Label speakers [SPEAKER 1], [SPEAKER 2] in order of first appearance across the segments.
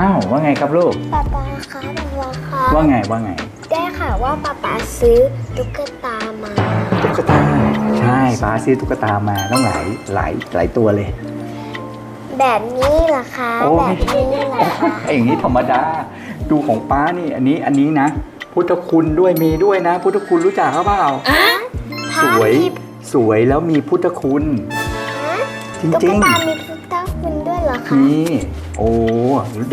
[SPEAKER 1] อ้าวว่าไงครับลูก
[SPEAKER 2] ป๊าป๊าคะป๊าป๊าคะ
[SPEAKER 1] ว่าไงว่าไง
[SPEAKER 2] ได้ค่ะว่าป๊าป๊าซื้อตุ๊กตามา
[SPEAKER 1] ตุ๊กตา ใช่ป้าซื้อตุ๊กตามาต้องหลายหลายหลายตัวเลย
[SPEAKER 2] แบบนี้เหรอคะ
[SPEAKER 1] โอ้
[SPEAKER 2] แบบนี้เหรอคะ
[SPEAKER 1] ไอ้อย่างนี้ธรรมดา ดูของป้านี่อันนี้อันนี้นะ พุทธคุณด้วยมีด้วยนะ พุทธคุณรู้จักเขาเปล่าสวยสวยแล้วมีพุทธคุณ
[SPEAKER 2] ฮะ
[SPEAKER 1] จ
[SPEAKER 2] ตุ๊ก
[SPEAKER 1] ริง
[SPEAKER 2] ตามีพุทธคุณด้วยเหรอ
[SPEAKER 1] ๆ
[SPEAKER 2] คะ
[SPEAKER 1] นี่ โอ้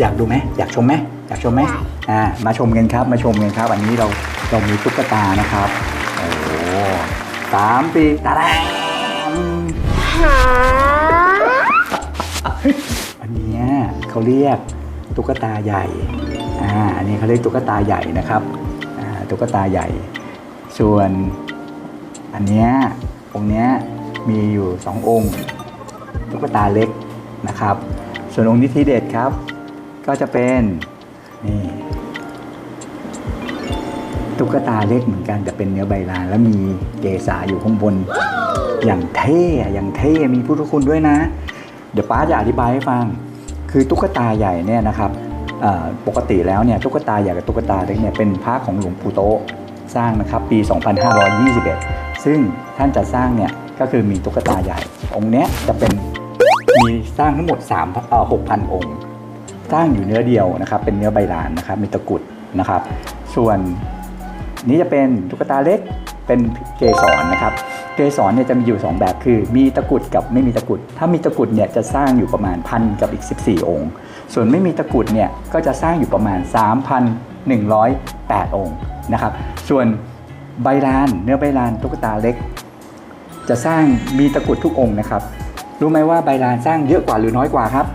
[SPEAKER 1] อยากดูไหมอยากชมไหมอยากชมไหม
[SPEAKER 2] ได้
[SPEAKER 1] อ่ามาชมกันครับมาชมกันครับ อันนี้เราเรามีตุ๊กตานะครับโอ้สามปีตาแดง
[SPEAKER 2] หา
[SPEAKER 1] อันเนี้ยเขาเรียกตุ๊กตาใหญ่อ่าอันนี้เขาเรียกตุ๊กตาใหญ่นะครับอ่าตุ๊กตาใหญ่ ส่วน อันเนี้ยองค์เนี้ยมีอยู่สององค์ ตุ๊กตาเล็กนะครับ ส่วนองค์นี้ทีเด็ดครับ ก็จะเป็นนี่ตุ๊กตาเล็กเหมือนกันแต่เป็นเนื้อใบลานแล้วมีเกษาอยู่ข้างบน อย่างเท่อะอย่างเท่มีพุทธคุณด้วยนะ เดี๋ยวป้าจะอธิบายให้ฟัง คือตุ๊กตาใหญ่เนี่ยนะครับปกติแล้วเนี่ยตุ๊กตาใหญ่กับตุ๊กตาเล็กเนี่ยเป็นพระของหลวงปู่โตสร้างนะครับปี 2521 ซึ่งท่านจะสร้างเนี่ยก็คือมีตุ๊กตาใหญ่ องค์เนี้ยจะเป็น สร้างทั้งหมด3เอ่อ6,000 องค์ สร้างอยู่เนื้อเดียวนะครับ เป็นเนื้อใบลานนะครับ มีตะกุดนะครับ ส่วนนี้จะเป็นตุ๊กตาเล็ก เป็นเกสรนะครับ เกสรเนี่ยจะมีอยู่ 2 แบบคือ มีตะกุดกับไม่มีตะกุด ถ้ามีตะกุดเนี่ยจะสร้างอยู่ประมาณพันกับอีก 14 องค์ ส่วนไม่มีตะกุดเนี่ยก็จะสร้างอยู่ประมาณ 3,108 องค์นะครับ ส่วนใบลาน เนื้อใบลานตุ๊กตาเล็ก จะสร้างมีตะกุดทุกองค์นะครับ รู้ไหมว่าใบลานสร้างเยอะกว่าหรือน้อยกว่าครับ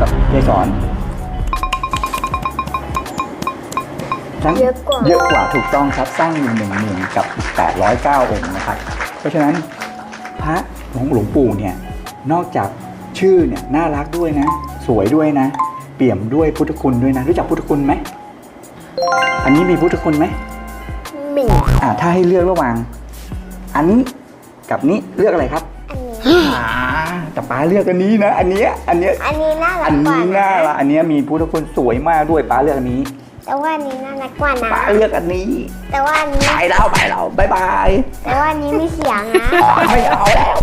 [SPEAKER 1] กับเกสรทั้ง
[SPEAKER 2] เยอะกว่า
[SPEAKER 1] เยอะกว่าถูกต้องครับสร้างอยู่หนึ่งหมื่นกับอีก809องค์นะครับ เพราะฉะนั้นพระของหลวงปู่เนี่ยนอกจากชื่อเนี่ยน่ารักด้วยนะ สวยด้วยนะ เปี่ยมด้วยพุทธคุณด้วยนะ รู้จักพุทธคุณไหมอันนี้มีพุทธคุณไหม
[SPEAKER 2] หมี่
[SPEAKER 1] อ่าถ้าให้เลือกระหว่าง อันนี้กับนี้เลือกอะไรครับ
[SPEAKER 2] อันนี้
[SPEAKER 1] อ่าแต่ป้าเลือกอันนี้นะ อันเนี้ยอันเนี้ย
[SPEAKER 2] อันนี้น่ารั
[SPEAKER 1] อั
[SPEAKER 2] ก
[SPEAKER 1] น
[SPEAKER 2] กว่า
[SPEAKER 1] นี้น่า
[SPEAKER 2] นะ
[SPEAKER 1] ละอันเนี้ยมีพุทธคุณสวยมากด้วยป้าเลือกอันนี้
[SPEAKER 2] แต่ว่าอันนี้น่ารักกว่านะ
[SPEAKER 1] ป้าเลือกอันนี้
[SPEAKER 2] แต่ว่าอันนี้
[SPEAKER 1] ไปแล้วไปแล้วบายบาย
[SPEAKER 2] แต่ว่าอันนี้มีเสียงนะ
[SPEAKER 1] ไม่เอาแล้ว